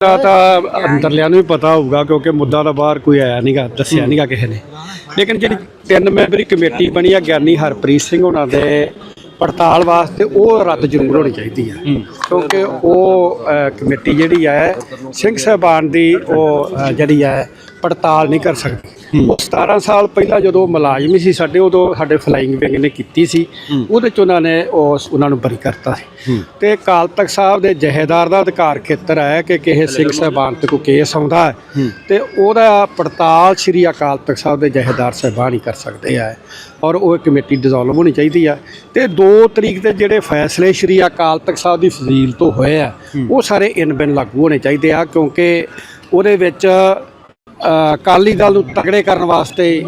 ਦਾ ਤਾਂ ਅੰਦਰਲਿਆਂ ਨੂੰ ਵੀ ਪਤਾ ਹੋਊਗਾ ਕਿਉਂਕਿ ਮੁੱਦਾ ਤਾਂ ਬਾਹਰ ਕੋਈ ਆਇਆ ਨਹੀਂਗਾ ਦੱਸਿਆ ਨਹੀਂਗਾ ਕਿਸੇ ਨੇ। ਲੇਕਿਨ ਜਿਹੜੀ ਤਿੰਨ ਮੈਂਬਰੀ ਕਮੇਟੀ ਬਣੀ ਆ ਗਿਆਨੀ ਹਰਪ੍ਰੀਤ ਸਿੰਘ ਉਹਨਾਂ ਦੇ ਪੜਤਾਲ ਵਾਸਤੇ ਉਹ ਰੱਦ ਜ਼ਰੂਰ ਹੋਣੀ ਚਾਹੀਦੀ ਆ। ਕਿਉਂਕਿ ਉਹ ਕਮੇਟੀ ਜਿਹੜੀ ਹੈ ਸਿੰਘ ਸਾਹਿਬਾਨ ਦੀ ਉਹ ਜਿਹੜੀ ਹੈ ਪੜਤਾਲ ਨਹੀਂ ਕਰ ਸਕਦੀ। ਉਹ 17 ਸਾਲ ਪਹਿਲਾਂ ਜਦੋਂ ਮੁਲਾਜ਼ਮ ਸੀ ਸਾਡੇ ਉਦੋਂ ਸਾਡੇ ਫਲਾਈਂਗ ਵਿੰਗ ਨੇ ਕੀਤੀ ਸੀ। ਉਹਦੇ ਚ ਉਹਨਾਂ ਨੇ ਉਸ ਉਹਨਾਂ ਨੂੰ ਬਰੀ ਕਰਤਾ ਸੀ। ਤੇ ਅਕਾਲ ਤਖਤ ਸਾਹਿਬ ਦੇ ਜਹੇਦਾਰ ਦਾ ਅਧਿਕਾਰ ਖੇਤਰ ਹੈ ਕਿ ਕਿਸੇ ਸਿੰਘ ਸਾਹਿਬਾਨ ਤੇ ਕੋਈ ਕੇਸ ਆਉਂਦਾ ਹੈ। ਤੇ ਉਹਦਾ ਪੜਤਾਲ ਸ੍ਰੀ ਅਕਾਲ ਤਖਤ ਸਾਹਿਬ ਦੇ ਜਹੇਦਾਰ ਸਾਹਿਬਾਨ ਹੀ ਕਰ ਸਕਦੇ ਆ। ਔਰ ਉਹ ਕਮੇਟੀ ਡਿਸੋਲਵ ਹੋਣੀ ਚਾਹੀਦੀ ਆ। ਤੇ 2 ਤਰੀਕ ਦੇ ਜਿਹੜੇ ਫੈਸਲੇ ਸ੍ਰੀ ਅਕਾਲ ਤਖਤ ਸਾਹਿਬ ਦੀ ਫਜ਼ੀਲ ਤੋਂ ਹੋਏ ਆ ਉਹ ਸਾਰੇ ਇਨ ਬਿਨ ਲਾਗੂ ਹੋਣੇ ਚਾਹੀਦੇ ਆ ਕਿਉਂਕਿ ਉਹਦੇ ਵਿੱਚ ਅਕਾਲੀ ਦਲ ਨੂੰ ਤਗੜੇ ਕਰਨ ਵਾਸਤੇ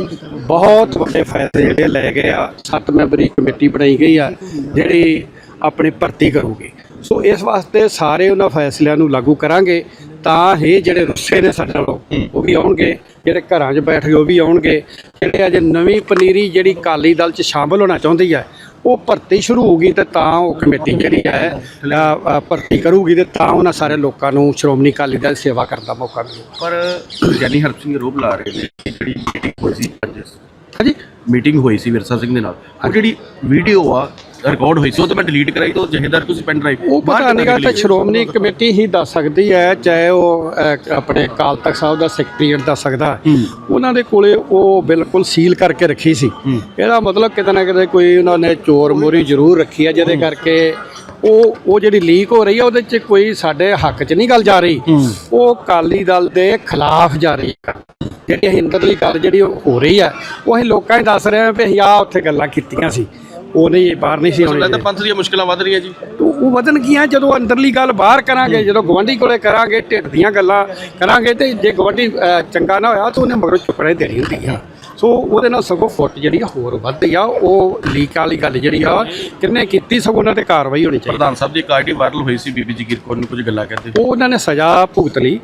ਬਹੁਤ ਵੱਡੇ ਫੈਸਲੇ ਜਿਹੜੇ ਲਏ ਗਏ ਆ, ਸੱਤ ਮੈਂਬਰੀ ਕਮੇਟੀ ਬਣਾਈ ਗਈ ਆ, ਜਿਹੜੀ ਆਪਣੀ ਭਰਤੀ ਕਰੂਗੀ। ਸੋ ਇਸ ਵਾਸਤੇ ਸਾਰੇ ਉਹਨਾਂ ਫੈਸਲਿਆਂ ਨੂੰ ਲਾਗੂ ਕਰਾਂਗੇ ਤਾਂ ਇਹ ਜਿਹੜੇ ਰੁੱਸੇ ਨੇ ਸਾਡੇ ਨਾਲੋਂ ਉਹ ਵੀ ਆਉਣਗੇ, ਜਿਹੜੇ ਘਰਾਂ 'ਚ ਬੈਠ ਗਏ ਉਹ ਵੀ ਆਉਣਗੇ। ਜਿਹੜੇ ਅਜੇ ਨਵੀਂ ਪਨੀਰੀ ਜਿਹੜੀ ਅਕਾਲੀ ਦਲ 'ਚ ਸ਼ਾਮਲ ਹੋਣਾ ਚਾਹੁੰਦੀ ਹੈ ਉਹ ਭਰਤੀ ਸ਼ੁਰੂ ਹੋਊਗੀ ਤੇ ਤਾਂ ਉਹ ਕਮੇਟੀ ਜਿਹੜੀ ਹੈ ਭਰਤੀ ਕਰੂਗੀ ਤੇ ਤਾਂ ਉਹਨਾਂ ਸਾਰੇ ਲੋਕਾਂ ਨੂੰ ਸ਼੍ਰੋਮਣੀ ਅਕਾਲੀ ਦਲ ਦੀ ਸੇਵਾ ਕਰਨ ਦਾ ਮੌਕਾ ਮਿਲੇਗਾ ਪਰ ਗਿਆਨੀ ਹਰਪ ਸਿੰਘ ਰੋਬ ਲਾ ਰਹੇ ਨੇ ਜਿਹੜੀ ਮੀਟਿੰਗ ਹੋਈ ਸੀ ਅੱਜ। ਹਾਂਜੀ? ਮੀਟਿੰਗ ਹੋਈ ਸੀ ਵਿਰਸਾ ਸਿੰਘ ਦੇ ਨਾਲ। ਉਹ ਜਿਹੜੀ ਵੀਡੀਓ ਆ ਰਿਕਾਰਡ ਹੋਈ ਸੀ ਉਹ ਤਾਂ ਮੈਂ ਡਿਲੀਟ ਕਰਾਈ ਤਾਂ ਜਹੇਦਾਰ ਤੁਸੀਂ ਪੈਨ ਡਰਾਈਵ ਉਹ ਪਤਾ ਨਹੀਂਗਾ ਤਾਂ ਸ਼੍ਰੋਮਣੀ ਕਮੇਟੀ ਹੀ ਦੱਸ ਸਕਦੀ ਹੈ ਚਾਹੇ ਉਹ ਅਹ, ਆਪਣੇ ਅਕਾਲ ਤਖਤ ਸਾਹਿਬ ਦਾ ਸੈਕਟਰੀਏਟ ਦੱਸ ਸਕਦਾ। ਉਹਨਾਂ ਦੇ ਕੋਲੇ ਉਹ ਬਿਲਕੁਲ ਸੀਲ ਕਰਕੇ ਰੱਖੀ ਸੀ। ਇਹਦਾ ਮਤਲਬ ਕਿਤੇ ਨਾ ਕਿਤੇ ਕੋਈ ਉਹਨਾਂ ਨੇ ਚੋਰ ਮੋਰੀ ਜ਼ਰੂਰ ਰੱਖੀ ਹੈ ਜਿਹਦੇ ਕਰਕੇ ਉਹ ਉਹ ਜਿਹੜੀ ਲੀਕ ਹੋ ਰਹੀ ਹੈ ਉਹਦੇ 'ਚ ਕੋਈ ਸਾਡੇ ਹੱਕ 'ਚ ਨਹੀਂ ਗੱਲ ਜਾ ਰਹੀ। ਉਹ ਅਕਾਲੀ ਦਲ ਦੇ ਖਿਲਾਫ ਜਾ ਰਹੀ ਹੈ। ਜਿਹੜੀ ਅਸੀਂ ਅੰਦਰਲੀ ਗੱਲ ਜਿਹੜੀ ਉਹ ਹੋ ਰਹੀ ਹੈ ਉਹ ਅਸੀਂ ਲੋਕਾਂ ਨੂੰ ਦੱਸ ਰਹੇ ਹਾਂ ਵੀ ਅਸੀਂ ਆਹ ਉੱਥੇ ਗੱਲਾਂ ਕੀਤੀਆਂ ਸੀ। ਉਹ ਨਹੀਂ ਬਾਹਰ ਨਹੀਂ ਸੀ ਆਉਣੀ ਲੱਗਦਾ ਪੰਥ ਦੀਆਂ ਮੁਸ਼ਕਲਾਂ ਵੱਧ ਰਹੀਆਂ ਜੀ। ਉਹ ਵਧਣ ਗਈਆਂ ਜਦੋਂ ਅੰਦਰਲੀ ਗੱਲ ਬਾਹਰ ਕਰਾਂਗੇ ਜਦੋਂ ਗਵੰਡੀ ਕੋਲੇ ਕਰਾਂਗੇ ਢਿੱਡ ਦੀਆਂ ਗੱਲਾਂ ਕਰਾਂਗੇ ਤੇ ਜੇ ਗਵੰਡੀ ਚੰਗਾ ਨਾ ਹੋਇਆ ਤਾਂ ਉਹਨੇ ਮਗਰੋਂ ਚੁੱਕਣੇ ਦੇਣੀ ਹੁੰਦੀ ਆ। ਸੋ ਉਹਦੇ ਨਾਲ ਸਗੋਂ ਫੁੱਟ ਜਿਹੜੀ ਆ ਹੋਰ ਵੱਧਦੀ ਆ ਉਹ ਲੀਕ ਵਾਲੀ ਗੱਲ ਜਿਹੜੀ ਆ ਕਿੰਨੇ ਕੀਤੀ ਸਗੋਂ ਉਹਨਾਂ ਤੇ ਕਾਰਵਾਈ ਹੋਣੀ ਚਾਹੀਦੀ। ਪ੍ਰਧਾਨ ਸਾਹਿਬ ਦੀ ਕਾਰਡੀ ਵਾਇਰਲ ਹੋਈ ਸੀ ਬੀਬੀ ਜਗੀਰ ਕੌਰ ਨੇ ਕੁਝ ਗੱਲਾਂ ਕਹਿੰਦੇ ਉਹ ਉਹਨਾਂ ਨੇ ਸਜ਼ਾ ਭੁਗਤ ਲਈ।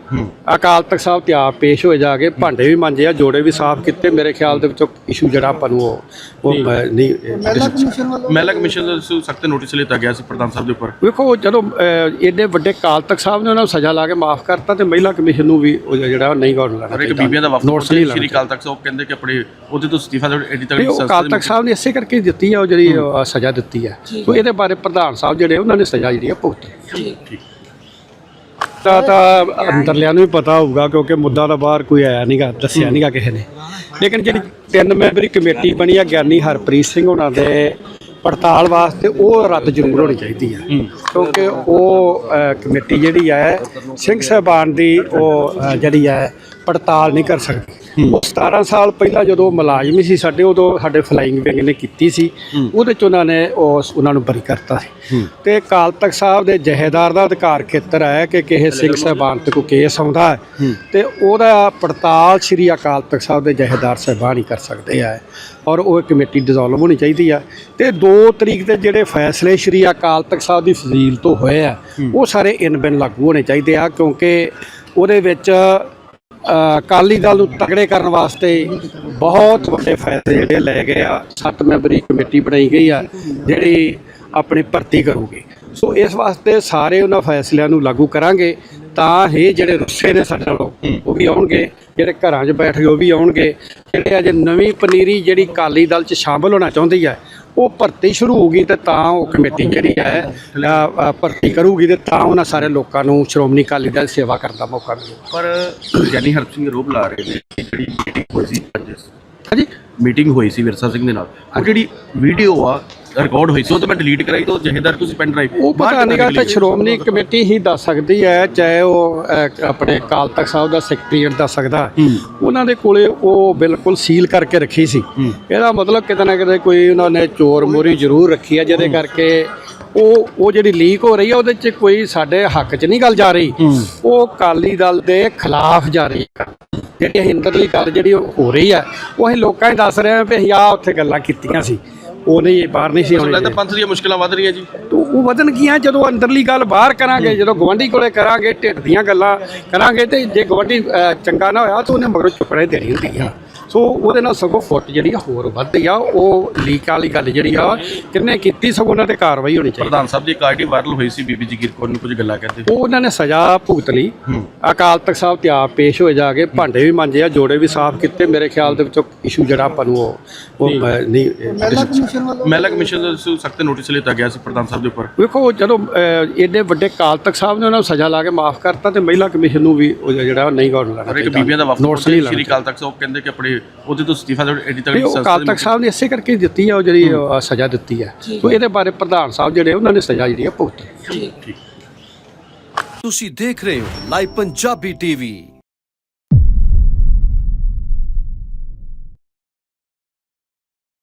ਅਕਾਲ ਤਖਤ ਸਾਹਿਬ ਤੇ ਆਪ ਪੇਸ਼ ਹੋਏ ਜਾ ਕੇ ਭਾਂਡੇ ਵੀ ਮਾਂਜੇ ਆ ਜੋੜੇ ਵੀ ਸਾਫ਼ ਕੀਤੇ। ਮੇਰੇ ਖਿਆਲ ਦੇ ਵਿੱਚੋਂ ਇਸ਼ੂ ਜਿਹੜਾ ਆਪਾਂ ਨੂੰ ਉਹ ਨਹੀਂ। ਮਹਿਲਾ ਕਮਿਸ਼ਨ ਦਾ ਸਖਤ ਨੋਟਿਸ ਲਿੱਤਾ ਗਿਆ ਸੀ ਪ੍ਰਧਾਨ ਸਾਹਿਬ ਦੇ ਉੱਪਰ। ਵੇਖੋ ਜਦੋਂ ਏਡੇ ਵੱਡੇ ਕਾਲ ਤਖਤ ਸਾਹਿਬ ਨੇ ਉਹਨਾਂ ਨੂੰ ਸਜ਼ਾ ਲਾ ਕੇ ਮਾਫ ਕਰਤਾ ਤੇ ਮਹਿਲਾ ਕਮਿਸ਼ਨ ਨੂੰ ਵੀ ਉਹ ਜਿਹੜਾ ਨਹੀਂ ਗੌਰ ਲੈਣਾ ਹਰ ਇੱਕ ਚਾਹੀਦਾ। ਬੀਬੀਆਂ ਦਾ ਵਫਦ ਨੋਟਿਸ ਨਹੀਂ ਸ਼੍ਰੀ ਕਾਲ ਤੱਕ ਸਾਹਿਬ ਕਹਿੰਦੇ ਕਿ ਆਪਣੇ ਉਹਦੇ ਤੋਂ ਅਸਤੀਫਾ ਦਿਓ ਐਡੀ ਤੇ ਤੱਕ ਉਹ ਕਾਲ ਤਖਤ ਸਾਹਿਬ ਨੇ ਇਸੇ ਕਰਕੇ ਹੀ ਦਿੱਤੀ ਆ ਉਹ ਜਿਹੜੀ ਸਜ਼ਾ ਦਿੱਤੀ ਹੈ। ਸੋ ਇਹਦੇ ਬਾਰੇ ਪ੍ਰਧਾਨ ਸਾਹਿਬ ਜਿਹੜੇ ਉਹਨਾਂ ਨੇ ਸਜ਼ਾ ਜਿਹੜੀ ਆ ਭੁਗਤੀ। ਤਾਂ ਤਾਂ ਅੰਦਰਲਿਆਂ ਨੂੰ ਵੀ ਪਤਾ ਹੋਊਗਾ ਕਿਉਂਕਿ ਮੁੱਦਾ ਤਾਂ ਬਾਹਰ ਕੋਈ ਆਇਆ ਨਹੀਂਗਾ ਦੱਸਿਆ ਨਹੀਂਗਾ ਕਿਸੇ ਨੇ। ਲੇਕਿਨ ਜਿਹੜੀ ਤਿੰਨ ਮੈਂਬਰੀ ਕਮੇਟੀ ਬਣੀ ਆ ਗਿਆਨੀ ਹਰਪ੍ਰੀਤ ਸਿੰਘ ਉਹਨਾਂ ਦੇ ਪੜਤਾਲ ਵਾਸਤੇ ਉਹ ਰੱਦ ਜ਼ਰੂਰ ਹੋਣੀ ਚਾਹੀਦੀ ਆ। ਕਿਉਂਕਿ ਉਹ ਅ, ਕਮੇਟੀ ਜਿਹੜੀ ਹੈ ਸਿੰਘ ਸਾਹਿਬਾਨ ਦੀ ਉਹ ਅ, ਜਿਹੜੀ ਹੈ ਪੜਤਾਲ ਨਹੀਂ ਕਰ ਸਕਦੀ। 17 ਸਾਲ ਪਹਿਲਾਂ ਜਦੋਂ ਮੁਲਾਜ਼ਮ ਸੀ ਸਾਡੇ ਉਦੋਂ ਸਾਡੇ ਫਲਾਈਂਗ ਵਿੰਗ ਨੇ ਕੀਤੀ ਸੀ। ਉਹਦੇ ਚ ਉਹਨਾਂ ਨੇ ਉਸ ਉਹਨਾਂ ਨੂੰ ਬਰੀ ਕਰਤਾ ਸੀ। ਤੇ ਅਕਾਲ ਤਖਤ ਸਾਹਿਬ ਦੇ ਜਹੇਦਾਰ ਦਾ ਅਧਿਕਾਰ ਖੇਤਰ ਹੈ ਕਿ ਕਿਸੇ ਸਿੰਘ ਸਾਹਿਬਾਨ ਤੇ ਕੋਈ ਕੇਸ ਆਉਂਦਾ ਹੈ ਤੇ ਉਹਦਾ ਪੜਤਾਲ ਸ੍ਰੀ ਅਕਾਲ ਤਖਤ ਸਾਹਿਬ ਦੇ ਜਹੇਦਾਰ ਸਾਹਿਬਾਨ ਹੀ ਕਰ ਸਕਦੇ ਆ। ਔਰ ਉਹ ਕਮੇਟੀ ਡਿਸੋਲਵ ਹੋਣੀ ਚਾਹੀਦੀ ਆ। ਤੇ 2 ਤਰੀਕ ਦੇ ਜਿਹੜੇ ਫੈਸਲੇ ਸ੍ਰੀ ਅਕਾਲ ਤਖਤ ਸਾਹਿਬ ਦੀ ਫਜ਼ੀਲ ਤੋਂ ਹੋਏ ਆ ਉਹ ਸਾਰੇ ਇਨ ਬਿਨ ਲਾਗੂ ਹੋਣੇ ਚਾਹੀਦੇ ਆ ਕਿਉਂਕਿ ਉਹਦੇ ਵਿੱਚ ਅਕਾਲੀ ਦਲ ਨੂੰ ਤਕੜੇ ਕਰਨ ਵਾਸਤੇ ਬਹੁਤ ਵੱਡੇ ਫੈਸਲੇ ਜਿਹੜੇ ਲਏ ਗਏ ਆ, ਸੱਤ ਮੈਂਬਰੀ ਕਮੇਟੀ ਬਣਾਈ ਗਈ ਆ, ਜਿਹੜੀ ਆਪਣੀ ਭਰਤੀ ਕਰੂਗੀ। ਸੋ ਇਸ ਵਾਸਤੇ ਸਾਰੇ ਉਹਨਾਂ ਫੈਸਲਿਆਂ ਨੂੰ ਲਾਗੂ ਕਰਾਂਗੇ ਤਾਂ ਇਹ ਜਿਹੜੇ ਰੁੱਸੇ ਨੇ ਸਾਡੇ ਨਾਲੋਂ, ਉਹ ਵੀ ਆਉਣਗੇ, ਜਿਹੜੇ ਘਰਾਂ 'ਚ ਬੈਠ ਗਏ ਉਹ ਵੀ ਆਉਣਗੇ। ਜਿਹੜੇ ਅਜੇ ਨਵੀਂ ਪਨੀਰੀ ਜਿਹੜੀ ਅਕਾਲੀ ਦਲ 'ਚ ਸ਼ਾਮਲ ਹੋਣਾ ਚਾਹੁੰਦੀ ਹੈ ਉਹ ਭਰਤੀ ਸ਼ੁਰੂ ਹੋਊਗੀ ਤੇ ਤਾਂ ਉਹ ਕਮੇਟੀ ਜਿਹੜੀ ਹੈ ਭਰਤੀ ਕਰੂਗੀ ਤੇ ਤਾਂ ਉਹਨਾਂ ਸਾਰੇ ਲੋਕਾਂ ਨੂੰ ਸ਼੍ਰੋਮਣੀ ਅਕਾਲੀ ਦਲ ਦੀ ਸੇਵਾ ਕਰਨ ਦਾ ਮੌਕਾ ਮਿਲੇਗਾ ਪਰ ਗਿਆਨੀ ਹਰਪ ਸਿੰਘ ਰੋਬ ਲਾ ਰਹੇ ਨੇ ਜਿਹੜੀ ਮੀਟਿੰਗ ਹੋਈ ਸੀ ਹਾਂਜੀ? ਮੀਟਿੰਗ ਹੋਈ ਸੀ ਵਿਰਸਾ ਸਿੰਘ ਦੇ ਨਾਲ। ਉਹ ਜਿਹੜੀ ਵੀਡੀਓ ਆ ਰਿਕਾਰਡ ਹੋਈ ਸੀ ਉਹ ਤਾਂ ਮੈਂ ਡਿਲੀਟ ਕਰਾਈ ਤਾਂ ਜਹੇਦਾਰ ਤੁਸੀਂ ਪੈਨ ਡਰਾਈਵ ਉਹ ਪਤਾ ਨਹੀਂਗਾ ਤਾਂ ਸ਼੍ਰੋਮਣੀ ਕਮੇਟੀ ਹੀ ਦੱਸ ਸਕਦੀ ਹੈ ਚਾਹੇ ਉਹ ਅਹ, ਆਪਣੇ ਅਕਾਲ ਤਖਤ ਸਾਹਿਬ ਦਾ ਸੈਕਟਰੀਏਟ ਦੱਸ ਸਕਦਾ। ਉਹਨਾਂ ਦੇ ਕੋਲੇ ਉਹ ਬਿਲਕੁਲ ਸੀਲ ਕਰਕੇ ਰੱਖੀ ਸੀ। ਇਹਦਾ ਮਤਲਬ ਕਿਤੇ ਨਾ ਕਿਤੇ ਕੋਈ ਉਹਨਾਂ ਨੇ ਚੋਰ ਮੋਰੀ ਜ਼ਰੂਰ ਰੱਖੀ ਹੈ ਜਿਹਦੇ ਕਰਕੇ ਉਹ ਉਹ ਜਿਹੜੀ ਲੀਕ ਹੋ ਰਹੀ ਹੈ ਉਹਦੇ 'ਚ ਕੋਈ ਸਾਡੇ ਹੱਕ 'ਚ ਨਹੀਂ ਗੱਲ ਜਾ ਰਹੀ। ਉਹ ਅਕਾਲੀ ਦਲ ਦੇ ਖਿਲਾਫ ਜਾ ਰਹੀ ਹੈ ਜਿਹੜੀ ਅਸੀਂ ਅੰਦਰਲੀ ਗੱਲ ਜਿਹੜੀ ਉਹ ਹੋ ਰਹੀ ਹੈ ਉਹ ਅਸੀਂ ਲੋਕਾਂ ਨੂੰ ਦੱਸ ਰਹੇ ਹਾਂ ਵੀ ਅਸੀਂ ਆਹ ਉੱਥੇ ਗੱਲਾਂ ਕੀਤੀਆਂ ਸੀ। ਉਹ ਨਹੀਂ ਬਾਹਰ ਨਹੀਂ ਸੀ ਆਉਣੀ। ਲੱਗਦਾ ਪੰਥ ਦੀਆਂ ਮੁਸ਼ਕਲਾਂ ਵੱਧ ਰਹੀਆਂ ਜੀ। ਤੋ ਉਹ ਵਧਣ ਗਈਆਂ ਜਦੋਂ ਅੰਦਰਲੀ ਗੱਲ ਬਾਹਰ ਕਰਾਂਗੇ ਜਦੋਂ ਗਵੰਡੀ ਕੋਲੇ ਕਰਾਂਗੇ ਢਿੱਡ ਦੀਆਂ ਗੱਲਾਂ ਕਰਾਂਗੇ ਤੇ ਜੇ ਗਵੰਡੀ ਚੰਗਾ ਨਾ ਹੋਇਆ ਤਾਂ ਉਹਨੇ ਮਗਰੋਂ ਚੁੱਕਣੇ ਦੇਣੀ ਹੁੰਦੀ ਆ। ਸੋ ਉਹਦੇ ਨਾਲ ਸਗੋਂ ਫੁੱਟ ਜਿਹੜੀ ਆ ਹੋਰ ਵੱਧਦੀ ਆ ਉਹ ਲੀਕ ਵਾਲੀ ਗੱਲ ਜਿਹੜੀ ਆ ਕਿੰਨੇ ਕੀਤੀ ਸਗੋਂ ਉਹਨਾਂ ਤੇ ਕਾਰਵਾਈ ਹੋਣੀ ਚਾਹੀਦੀ। ਪ੍ਰਧਾਨ ਸਾਹਿਬ ਦੀ ਆਰਟੀ ਵਾਇਰਲ ਹੋਈ ਸੀ ਬੀਬੀ ਜਗੀਰ ਕੌਰ ਨੂੰ ਕੁਝ ਗੱਲਾਂ ਕਹਿੰਦੇ ਉਹ ਉਹਨਾਂ ਨੇ ਸਜ਼ਾ ਭੁਗਤ ਲਈ। ਅਕਾਲ ਤਖਤ ਸਾਹਿਬ ਤੇ ਆਪ ਪੇਸ਼ ਹੋਏ ਜਾ ਕੇ ਭਾਂਡੇ ਵੀ ਮਾਂਜੇ ਆ ਜੋੜੇ ਵੀ ਸਾਫ਼ ਕੀਤੇ। ਮੇਰੇ ਖਿਆਲ ਦੇ ਵਿੱਚੋਂ ਇਸ਼ੂ ਜਿਹੜਾ ਆਪਾਂ ਨੂੰ ਉਹ ਨਹੀਂ। ਮਹਿਲਾ ਕਮਿਸ਼ਨ ਦਾ ਸਖਤ ਨੋਟਿਸ ਲਿੱਤਾ ਗਿਆ ਸੀ ਪ੍ਰਧਾਨ ਸਾਹਿਬ ਦੇ ਉੱਪਰ। ਵੇਖੋ ਜਦੋਂ ਏਡੇ ਵੱਡੇ ਕਾਲ ਤਖਤ ਸਾਹਿਬ ਨੇ ਉਹਨਾਂ ਨੂੰ ਸਜ਼ਾ ਲਾ ਕੇ ਮਾਫ ਕਰਤਾ ਤੇ ਮਹਿਲਾ ਕਮਿਸ਼ਨ ਨੂੰ ਵੀ ਉਹ ਜਿਹੜਾ ਨਹੀਂ ਗੌਰ ਲਾਣਾ ਔਰ ਇੱਕ ਬੀਬੀਆਂ ਦਾ ਵਫਦ ਨੋਟਸ ਨਹੀਂ ਸ਼੍ਰੀ ਕਾਲ ਤੱਕ ਉਹ ਕਹਿੰਦੇ ਕਿ ਆਪਣੇ ਉਹਦੇ ਤੋਂ ਅਸਤੀਫਾ ਦੇ ਐਡੀ ਤੱਕ ਉਹ ਅਕਾਲ ਤਖਤ ਸਾਹਿਬ ਨੇ ਇਸੇ ਕਰਕੇ ਦਿੱਤੀ ਆ ਉਹ ਜਿਹੜੀ ਸਜ਼ਾ ਦਿੱਤੀ ਹੈ ਸੋ ਇਹਦੇ ਬਾਰੇ ਪ੍ਰਧਾਨ ਸਾਹਿਬ ਜਿਹੜੇ ਉਹਨਾਂ ਨੇ ਸਜ਼ਾ ਜਿਹੜੀ ਆ ਭੁਗਤੀ। ਤੁਸੀਂ ਦੇਖ ਰਹੇ ਹੋ ਲਾਈਵ ਪੰਜਾਬੀ ਟੀਵੀ।